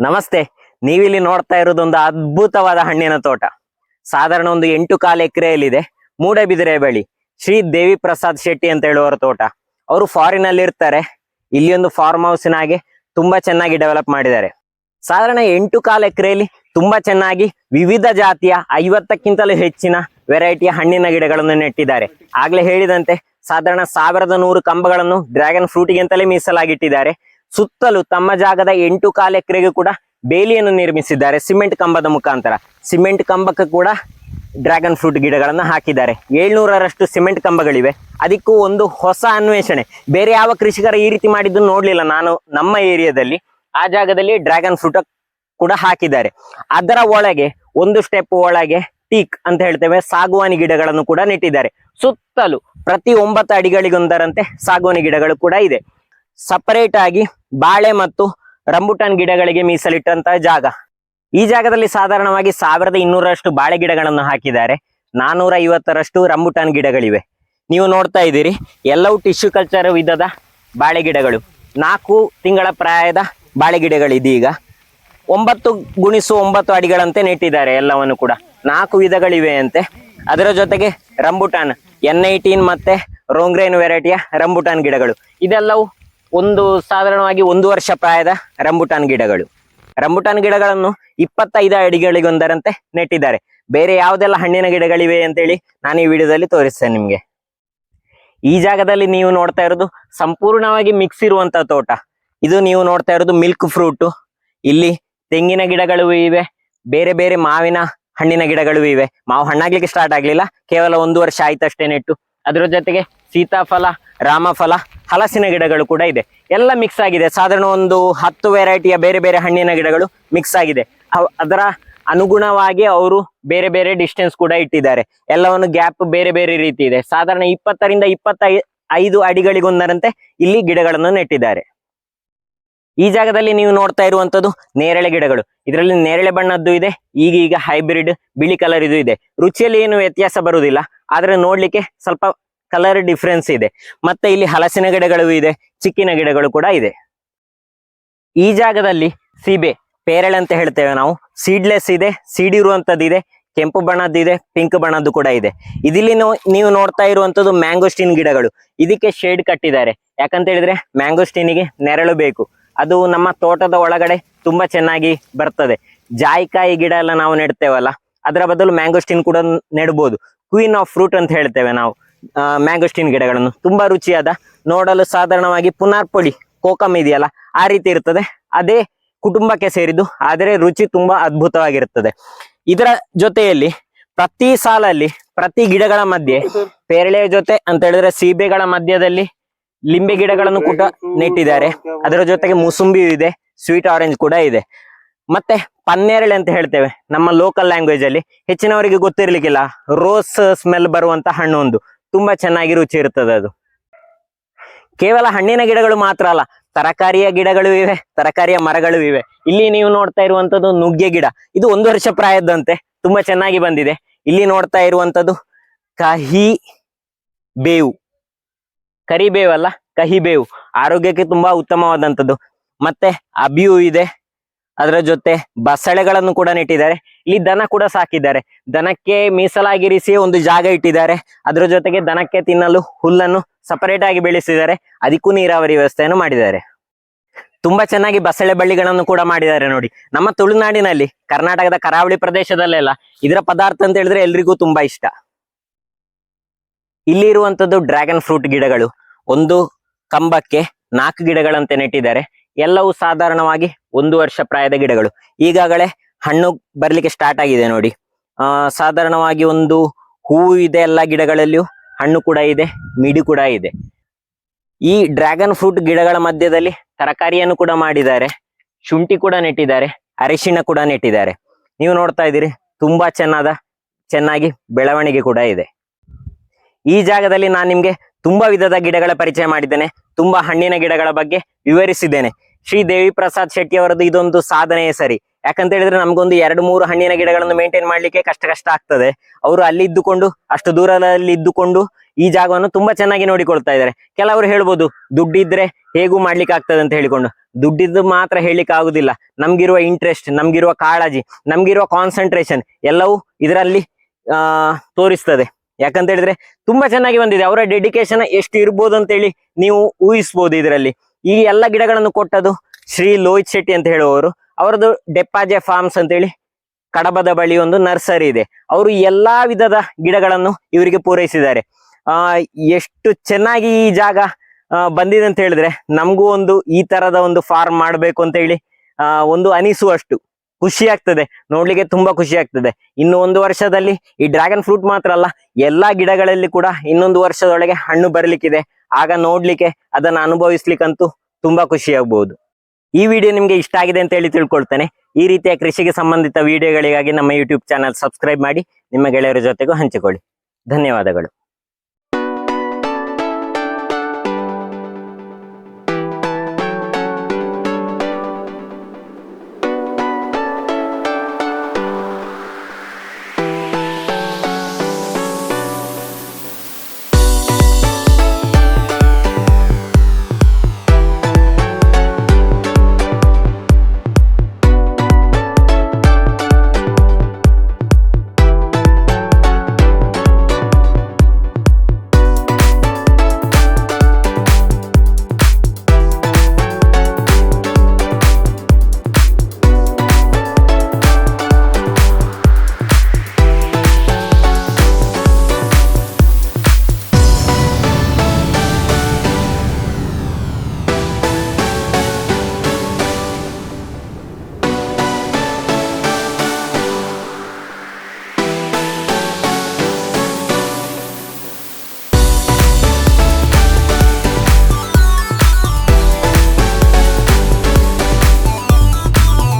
ನಮಸ್ತೆ, ನೀವಿಲ್ಲಿ ನೋಡ್ತಾ ಇರೋದು ಒಂದು ಅದ್ಭುತವಾದ ಹಣ್ಣಿನ ತೋಟ. ಸಾಧಾರಣ ಒಂದು ಎಂಟು ಕಾಲು ಎಕರೆಯಲ್ಲಿದೆ. ಮೂಡಬಿದಿರೆ ಬಳಿ ಶ್ರೀ ದೇವಿ ಪ್ರಸಾದ್ ಶೆಟ್ಟಿ ಅಂತ ಹೇಳುವವರ ತೋಟ. ಅವರು ಫಾರಿನ್ ಅಲ್ಲಿ ಇರ್ತಾರೆ. ಇಲ್ಲಿ ಒಂದು ಫಾರ್ಮ್ ಹೌಸಿನ ಹಾಗೆ ತುಂಬಾ ಚೆನ್ನಾಗಿ ಡೆವಲಪ್ ಮಾಡಿದ್ದಾರೆ. ಸಾಧಾರಣ ಎಂಟು ಕಾಲು ಎಕರೆಯಲ್ಲಿ ತುಂಬಾ ಚೆನ್ನಾಗಿ ವಿವಿಧ ಜಾತಿಯ ಐವತ್ತಕ್ಕಿಂತಲೂ ಹೆಚ್ಚಿನ ವೆರೈಟಿಯ ಹಣ್ಣಿನ ಗಿಡಗಳನ್ನು ನೆಟ್ಟಿದ್ದಾರೆ. ಆಗ್ಲೇ ಹೇಳಿದಂತೆ, ಸಾಧಾರಣ ಸಾವಿರದ ನೂರು ಕಂಬಗಳನ್ನು ಡ್ರ್ಯಾಗನ್ ಫ್ರೂಟಿಗೆ ಅಂತಲೇ ಮೀಸಲಾಗಿಟ್ಟಿದ್ದಾರೆ. ಸುತ್ತಲೂ ತಮ್ಮ ಜಾಗದ ಎಂಟು ಕಾಲು ಎಕರೆಗೂ ಕೂಡ ಬೇಲಿಯನ್ನು ನಿರ್ಮಿಸಿದ್ದಾರೆ ಸಿಮೆಂಟ್ ಕಂಬದ ಮುಖಾಂತರ. ಸಿಮೆಂಟ್ ಕಂಬಕ್ಕೆ ಕೂಡ ಡ್ರ್ಯಾಗನ್ ಫ್ರೂಟ್ ಗಿಡಗಳನ್ನು ಹಾಕಿದ್ದಾರೆ. ಏಳ್ನೂರರಷ್ಟು ಸಿಮೆಂಟ್ ಕಂಬಗಳಿವೆ. ಅದಕ್ಕೂ ಒಂದು ಹೊಸ ಅನ್ವೇಷಣೆ. ಬೇರೆ ಯಾವ ಕೃಷಿಕರ ಈ ರೀತಿ ಮಾಡಿದ್ದು ನೋಡಲಿಲ್ಲ. ನಾನು ನಮ್ಮ ಏರಿಯಾದಲ್ಲಿ ಆ ಜಾಗದಲ್ಲಿ ಡ್ರ್ಯಾಗನ್ ಫ್ರೂಟ್ ಕೂಡ ಹಾಕಿದ್ದಾರೆ. ಅದರ ಒಳಗೆ ಒಂದು ಸ್ಟೆಪ್ ಒಳಗೆ ಟೀಕ್ ಅಂತ ಹೇಳ್ತೇವೆ. ಸಾಗುವಾನಿ ಗಿಡಗಳನ್ನು ಕೂಡ ನೆಟ್ಟಿದ್ದಾರೆ. ಸುತ್ತಲೂ ಪ್ರತಿ ಒಂಬತ್ತು ಅಡಿಗಳಿಗೊಂದರಂತೆ ಸಾಗುವಾನಿ ಗಿಡಗಳು ಕೂಡ ಇದೆ. ಸಪರೇಟ್ ಆಗಿ ಬಾಳೆ ಮತ್ತು ರಂಬುಟಾನ್ ಗಿಡಗಳಿಗೆ ಮೀಸಲಿಟ್ಟಂತಹ ಜಾಗ. ಈ ಜಾಗದಲ್ಲಿ ಸಾಧಾರಣವಾಗಿ ಸಾವಿರದ ಇನ್ನೂರಷ್ಟು ಬಾಳೆ ಗಿಡಗಳನ್ನು ಹಾಕಿದ್ದಾರೆ. ನಾನೂರ ಐವತ್ತರಷ್ಟು ರಂಬುಟಾನ್ ಗಿಡಗಳಿವೆ. ನೀವು ನೋಡ್ತಾ ಇದ್ದೀರಿ, ಎಲ್ಲವೂ ಟಿಶ್ಯೂ ಕಲ್ಚರ್ ವಿಧದ ಬಾಳೆ ಗಿಡಗಳು. ನಾಲ್ಕು ತಿಂಗಳ ಪ್ರಾಯದ ಬಾಳೆ ಗಿಡಗಳಿದೀಗ. ಒಂಬತ್ತು ಗುಣಿಸು ಒಂಬತ್ತು ಅಡಿಗಳಂತೆ ನೆಟ್ಟಿದ್ದಾರೆ ಎಲ್ಲವನ್ನು ಕೂಡ. ನಾಲ್ಕು ವಿಧಗಳಿವೆ ಅಂತೆ. ಅದರ ಜೊತೆಗೆ ರಂಬುಟಾನ್ ಎನ್ ಐಟೀನ್ ಮತ್ತೆ ರೋಂಗ್ರೇನ್ ವೆರೈಟಿಯ ರಂಬುಟಾನ್ ಗಿಡಗಳು. ಇದೆಲ್ಲವೂ ಒಂದು ಸಾಧಾರಣವಾಗಿ ಒಂದು ವರ್ಷ ಪ್ರಾಯದ ರಂಬುಟಾನ್ ಗಿಡಗಳು. ರಂಬುಟಾನ್ ಗಿಡಗಳನ್ನು ಇಪ್ಪತ್ತೈದು ಅಡಿಗಳಿಗೊಂದರಂತೆ ನೆಟ್ಟಿದ್ದಾರೆ. ಬೇರೆ ಯಾವುದೆಲ್ಲ ಹಣ್ಣಿನ ಗಿಡಗಳಿವೆ ಅಂತೇಳಿ ನಾನು ಈ ವಿಡಿಯೋದಲ್ಲಿ ತೋರಿಸ್ತೇನೆ ನಿಮಗೆ. ಈ ಜಾಗದಲ್ಲಿ ನೀವು ನೋಡ್ತಾ ಇರೋದು ಸಂಪೂರ್ಣವಾಗಿ ಮಿಕ್ಸ್ ಇರುವಂತ ತೋಟ. ಇದು ನೀವು ನೋಡ್ತಾ ಇರೋದು ಮಿಲ್ಕ್ ಫ್ರೂಟ್ ಇಲ್ಲಿ ತೆಂಗಿನ ಗಿಡಗಳು ಇವೆ, ಬೇರೆ ಬೇರೆ ಮಾವಿನ ಹಣ್ಣಿನ ಗಿಡಗಳು ಇವೆ. ಮಾವು ಹಣ್ಣಾಗ್ಲಿಕ್ಕೆ ಸ್ಟಾರ್ಟ್ ಆಗ್ಲಿಲ್ಲ, ಕೇವಲ ಒಂದು ವರ್ಷ ಆಯ್ತಷ್ಟೇ ನೆಟ್ಟು. ಅದರ ಜೊತೆಗೆ ಸೀತಾಫಲ ರಾಮಫಲ, ಹಲಸಿನ ಗಿಡಗಳು ಕೂಡ ಇದೆ. ಎಲ್ಲ ಮಿಕ್ಸ್ ಆಗಿದೆ. ಸಾಧಾರಣ ಒಂದು ಹತ್ತು ವೆರೈಟಿಯ ಬೇರೆ ಬೇರೆ ಹಣ್ಣಿನ ಗಿಡಗಳು ಮಿಕ್ಸ್ ಆಗಿದೆ. ಅದರ ಅನುಗುಣವಾಗಿ ಅವರು ಬೇರೆ ಬೇರೆ ಡಿಸ್ಟೆನ್ಸ್ ಕೂಡ ಇಟ್ಟಿದ್ದಾರೆ. ಎಲ್ಲವನ್ನು ಗ್ಯಾಪ್ ಬೇರೆ ಬೇರೆ ರೀತಿ ಇದೆ. ಸಾಧಾರಣ ಇಪ್ಪತ್ತರಿಂದ ಇಪ್ಪತ್ತೈ ಐದು ಅಡಿಗಳಿಗೊಂದರಂತೆ ಇಲ್ಲಿ ಗಿಡಗಳನ್ನು ನೆಟ್ಟಿದ್ದಾರೆ. ಈ ಜಾಗದಲ್ಲಿ ನೀವು ನೋಡ್ತಾ ಇರುವಂತದ್ದು ನೇರಳೆ ಗಿಡಗಳು. ಇದರಲ್ಲಿ ನೇರಳೆ ಬಣ್ಣದ್ದು ಇದೆ, ಈಗ ಈಗ ಹೈಬ್ರಿಡ್ ಬಿಳಿ ಕಲರ್ ಇದು ಇದೆ. ರುಚಿಯಲ್ಲಿ ಏನು ವ್ಯತ್ಯಾಸ ಬರುವುದಿಲ್ಲ. ಆದ್ರೆ ನೋಡ್ಲಿಕ್ಕೆ ಸ್ವಲ್ಪ ಕಲರ್ ಡಿಫ್ರೆನ್ಸ್ ಇದೆ. ಮತ್ತೆ ಇಲ್ಲಿ ಹಲಸಿನ ಗಿಡಗಳು ಇದೆ, ಚಿಕ್ಕಿನ ಗಿಡಗಳು ಕೂಡ ಇದೆ. ಈ ಜಾಗದಲ್ಲಿ ಸೀಬೆ, ಪೇರಳೆ ಅಂತ ಹೇಳ್ತೇವೆ ನಾವು. ಸೀಡ್ಲೆಸ್ ಇದೆ ಸೀಡ್ ಇರುವಂತದ್ದು ಇದೆ ಕೆಂಪು ಬಣ್ಣದ್ದು ಇದೆ ಪಿಂಕ್ ಬಣ್ಣದ್ದು ಕೂಡ ಇದೆ. ಇದಿಲ್ಲಿ ನೀವು ನೋಡ್ತಾ ಇರುವಂತದ್ದು ಮ್ಯಾಂಗೋಸ್ಟಿನ್ ಗಿಡಗಳು. ಇದಕ್ಕೆ ಶೇಡ್ ಕಟ್ಟಿದ್ದಾರೆ. ಯಾಕಂತ ಹೇಳಿದ್ರೆ ಮ್ಯಾಂಗೋಸ್ಟಿನಿಗೆ ನೆರಳು ಬೇಕು. ಅದು ನಮ್ಮ ತೋಟದ ಒಳಗಡೆ ತುಂಬಾ ಚೆನ್ನಾಗಿ ಬರ್ತದೆ. ಜಾಯಿಕಾಯಿ ಗಿಡ ಎಲ್ಲ ನಾವು ನೆಡ್ತೇವಲ್ಲ, ಅದರ ಬದಲು ಮ್ಯಾಂಗೋಸ್ಟಿನ್ ಕೂಡ ನೆಡ್ಬೋದು. ಕ್ವೀನ್ ಆಫ್ ಫ್ರೂಟ್ ಅಂತ ಹೇಳ್ತೇವೆ ನಾವು. ಮ್ಯಾಂಗೋಸ್ಟಿನ್ ಗಿಡಗಳನ್ನು. ತುಂಬಾ ರುಚಿಯಾದ, ನೋಡಲು ಸಾಧಾರಣವಾಗಿ ಪುನಾರ್ಪೊಡಿ ಕೋಕಮ್ ಇದೆಯಲ್ಲ, ಆ ರೀತಿ ಇರ್ತದೆ. ಅದೇ ಕುಟುಂಬಕ್ಕೆ ಸೇರಿದ್ದು, ಆದರೆ ರುಚಿ ತುಂಬಾ ಅದ್ಭುತವಾಗಿರುತ್ತದೆ. ಇದರ ಜೊತೆಯಲ್ಲಿ ಪ್ರತಿ ಸಾಲಲ್ಲಿ, ಪ್ರತಿ ಗಿಡಗಳ ಮಧ್ಯೆ ಪೇರಳೆಯ ಜೊತೆ ಅಂತ ಹೇಳಿದ್ರೆ ಸೀಬೆಗಳ ಮಧ್ಯದಲ್ಲಿ ಲಿಂಬೆ ಗಿಡಗಳನ್ನು ಕೂಡ ನೆಟ್ಟಿದ್ದಾರೆ. ಅದರ ಜೊತೆಗೆ ಮುಸುಂಬಿ ಇದೆ ಸ್ವೀಟ್ ಆರೆಂಜ್ ಕೂಡ ಇದೆ. ಮತ್ತೆ ಪನ್ನೇರಳೆ ಅಂತ ಹೇಳ್ತೇವೆ, ನಮ್ಮ ಲೋಕಲ್ ಲ್ಯಾಂಗ್ವೇಜ್ ಅಲ್ಲಿ. ಹೆಚ್ಚಿನವರಿಗೆ ಗೊತ್ತಿರ್ಲಿಕ್ಕಿಲ್ಲ ರೋಸ್ ಸ್ಮೆಲ್ ಬರುವಂತ ಹಣ್ಣು ಒಂದು. ತುಂಬಾ ಚೆನ್ನಾಗಿ ರುಚಿ ಇರ್ತದೆ ಅದು. ಕೇವಲ ಹಣ್ಣಿನ ಗಿಡಗಳು ಮಾತ್ರ ಅಲ್ಲ, ತರಕಾರಿಯ ಗಿಡಗಳು ಇವೆ, ತರಕಾರಿಯ ಮರಗಳು ಇವೆ. ಇಲ್ಲಿ ನೀವು ನೋಡ್ತಾ ಇರುವಂತದ್ದು ನುಗ್ಗೆ ಗಿಡ. ಇದು ಒಂದು ವರ್ಷ ಪ್ರಾಯದಂತೆ ತುಂಬಾ ಚೆನ್ನಾಗಿ ಬಂದಿದೆ. ಇಲ್ಲಿ ನೋಡ್ತಾ ಇರುವಂತದ್ದು ಕಹಿ ಬೇವು. ಕರಿಬೇವಲ್ಲ ಕಹಿ ಬೇವು. ಆರೋಗ್ಯಕ್ಕೆ ತುಂಬಾ ಉತ್ತಮವಾದಂಥದ್ದು ಮತ್ತೆ ಅಬಿಯು ಇದೆ. ಅದರ ಜೊತೆ ಬಸಳೆಗಳನ್ನು ಕೂಡ ನೆಟ್ಟಿದ್ದಾರೆ. ಇಲ್ಲಿ ದನ ಕೂಡ ಸಾಕಿದ್ದಾರೆ. ದನಕ್ಕೆ ಮೀಸಲಾಗಿರಿಸಿ ಒಂದು ಜಾಗ ಇಟ್ಟಿದ್ದಾರೆ. ಅದರ ಜೊತೆಗೆ ದನಕ್ಕೆ ತಿನ್ನಲು ಹುಲ್ಲನ್ನು ಸಪರೇಟ್ ಆಗಿ ಬೆಳೆಸಿದ್ದಾರೆ. ಅದಕ್ಕೂ ನೀರಾವರಿ ವ್ಯವಸ್ಥೆಯನ್ನು ಮಾಡಿದ್ದಾರೆ. ತುಂಬಾ ಚೆನ್ನಾಗಿ ಬಸಳೆ ಬಳ್ಳಿಗಳನ್ನು ಕೂಡ ಮಾಡಿದ್ದಾರೆ ನೋಡಿ. ನಮ್ಮ ತುಳುನಾಡಿನಲ್ಲಿ, ಕರ್ನಾಟಕದ ಕರಾವಳಿ ಪ್ರದೇಶದಲ್ಲೆಲ್ಲ ಇದರ ಪದಾರ್ಥ ಅಂತ ಹೇಳಿದ್ರೆ ಎಲ್ರಿಗೂ ತುಂಬಾ ಇಷ್ಟ. ಇಲ್ಲಿ ಇರುವಂತದ್ದು ಡ್ರ್ಯಾಗನ್ ಫ್ರೂಟ್ ಗಿಡಗಳು. ಒಂದು ಕಂಬಕ್ಕೆ ನಾಲ್ಕು ಗಿಡಗಳಂತೆ ನೆಟ್ಟಿದ್ದಾರೆ. ಎಲ್ಲವೂ ಸಾಧಾರಣವಾಗಿ ಒಂದು ವರ್ಷ ಪ್ರಾಯದ ಗಿಡಗಳು. ಈಗಾಗಲೇ ಹಣ್ಣು ಬರ್ಲಿಕ್ಕೆ ಸ್ಟಾರ್ಟ್ ಆಗಿದೆ ನೋಡಿ. ಆ, ಸಾಧಾರಣವಾಗಿ ಒಂದು ಹೂವು ಇದೆ ಎಲ್ಲ ಗಿಡಗಳಲ್ಲಿಯೂ, ಹಣ್ಣು ಕೂಡ ಇದೆ, ಮಿಡಿ ಕೂಡ ಇದೆ. ಈ ಡ್ರ್ಯಾಗನ್ ಫ್ರೂಟ್ ಗಿಡಗಳ ಮಧ್ಯದಲ್ಲಿ ತರಕಾರಿಯನ್ನು ಕೂಡ ಮಾಡಿದ್ದಾರೆ. ಶುಂಠಿ ಕೂಡ ನೆಟ್ಟಿದ್ದಾರೆ, ಅರಿಶಿಣ ಕೂಡ ನೆಟ್ಟಿದ್ದಾರೆ. ನೀವು ನೋಡ್ತಾ ಇದ್ದೀರಿ, ತುಂಬಾ ಚೆನ್ನಾದ, ಚೆನ್ನಾಗಿ ಬೆಳವಣಿಗೆ ಕೂಡ ಇದೆ. ಈ ಜಾಗದಲ್ಲಿ ನಾನು ನಿಮ್ಗೆ ತುಂಬಾ ವಿಧದ ಗಿಡಗಳ ಪರಿಚಯ ಮಾಡಿದ್ದೇನೆ, ತುಂಬಾ ಹಣ್ಣಿನ ಗಿಡಗಳ ಬಗ್ಗೆ ವಿವರಿಸಿದ್ದೇನೆ. ಶ್ರೀ ದೇವಿ ಪ್ರಸಾದ್ ಶೆಟ್ಟಿ ಅವರದ್ದು ಇದೊಂದು ಸಾಧನೆಯೇ ಸರಿ. ಯಾಕಂತ ಹೇಳಿದ್ರೆ ನಮ್ಗೊಂದು ಎರಡು ಮೂರು ಹಣ್ಣಿನ ಗಿಡಗಳನ್ನು ಮೇಂಟೈನ್ ಮಾಡ್ಲಿಕ್ಕೆ ಕಷ್ಟ ಕಷ್ಟ ಆಗ್ತದೆ. ಅವರು ಅಲ್ಲಿ ಇದ್ದುಕೊಂಡು, ಅಷ್ಟು ದೂರದಲ್ಲಿ ಇದ್ದುಕೊಂಡು ಈ ಜಾಗವನ್ನು ತುಂಬಾ ಚೆನ್ನಾಗಿ ನೋಡಿಕೊಳ್ತಾ ಇದ್ದಾರೆ. ಕೆಲವರು ಹೇಳ್ಬೋದು, ದುಡ್ಡಿದ್ರೆ ಹೇಗೂ ಮಾಡ್ಲಿಕ್ಕೆ ಆಗ್ತದೆ ಅಂತ ಹೇಳಿಕೊಂಡು. ದುಡ್ಡಿದ್ದು ಮಾತ್ರ ಹೇಳಿಕ್ಕೆ ಆಗುದಿಲ್ಲ. ನಮ್ಗಿರುವ ಇಂಟ್ರೆಸ್ಟ್ ನಮ್ಗಿರುವ ಕಾಳಜಿ, ನಮ್ಗಿರುವ ಕಾನ್ಸಂಟ್ರೇಷನ್ ಎಲ್ಲವೂ ಇದರಲ್ಲಿ, ಆ, ತೋರಿಸ್ತದೆ. ಯಾಕಂತ ಹೇಳಿದ್ರೆ ತುಂಬಾ ಚೆನ್ನಾಗಿ ಬಂದಿದೆ. ಅವರ ಡೆಡಿಕೇಶನ್ ಎಷ್ಟು ಇರ್ಬೋದು ಅಂತೇಳಿ ನೀವು ಊಹಿಸ್ಬೋದು ಇದರಲ್ಲಿ. ಈ ಎಲ್ಲ ಗಿಡಗಳನ್ನು ಕೊಟ್ಟದು ಶ್ರೀ ಲೋಹಿತ್ ಶೆಟ್ಟಿ ಅಂತ ಹೇಳುವವರು. ಅವರದು ಡೆಪಾಜೆ ಫಾರ್ಮ್ಸ್ ಅಂತೇಳಿ ಕಡಬದ ಬಳಿ ಒಂದು ನರ್ಸರಿ ಇದೆ. ಅವರು ಎಲ್ಲಾ ವಿಧದ ಗಿಡಗಳನ್ನು ಇವರಿಗೆ ಪೂರೈಸಿದ್ದಾರೆ. ಆ, ಎಷ್ಟು ಚೆನ್ನಾಗಿ ಈ ಜಾಗ ಬಂದಿದೆ ಅಂತ ಹೇಳಿದ್ರೆ ನಮಗೂ ಒಂದು ಈ ತರದ ಒಂದು ಫಾರ್ಮ್ ಮಾಡಬೇಕು ಅಂತ ಹೇಳಿ, ಆ, ಒಂದು ಅನಿಸುವಷ್ಟು. ಖುಷಿ ಆಗ್ತದೆ. ನೋಡ್ಲಿಕ್ಕೆ ತುಂಬಾ ಖುಷಿ ಆಗ್ತದೆ. ಇನ್ನು ಒಂದು ವರ್ಷದಲ್ಲಿ ಈ ಡ್ರ್ಯಾಗನ್ ಫ್ರೂಟ್ ಮಾತ್ರ ಅಲ್ಲ, ಎಲ್ಲಾ ಗಿಡಗಳಲ್ಲಿ ಕೂಡ ಇನ್ನೊಂದು ವರ್ಷದೊಳಗೆ ಹಣ್ಣು ಬರ್ಲಿಕ್ಕಿದೆ. ಆಗ ನೋಡ್ಲಿಕ್ಕೆ, ಅದನ್ನ ಅನುಭವಿಸ್ಲಿಕ್ಕಂತೂ ತುಂಬಾ ಖುಷಿ ಆಗ್ಬಹುದು ಈ ವಿಡಿಯೋ ನಿಮ್ಗೆ ಇಷ್ಟ ಆಗಿದೆ ಅಂತ ಹೇಳಿ ತಿಳ್ಕೊಳ್ತೇನೆ. ಈ ರೀತಿಯ ಕೃಷಿಗೆ ಸಂಬಂಧಿತ ವಿಡಿಯೋಗಳಿಗಾಗಿ ನಮ್ಮ ಯೂಟ್ಯೂಬ್ ಚಾನಲ್ ಸಬ್ಸ್ಕ್ರೈಬ್ ಮಾಡಿ, ನಿಮ್ಮ ಗೆಳೆಯರ ಜೊತೆಗೂ ಹಂಚಿಕೊಳ್ಳಿ. ಧನ್ಯವಾದಗಳು.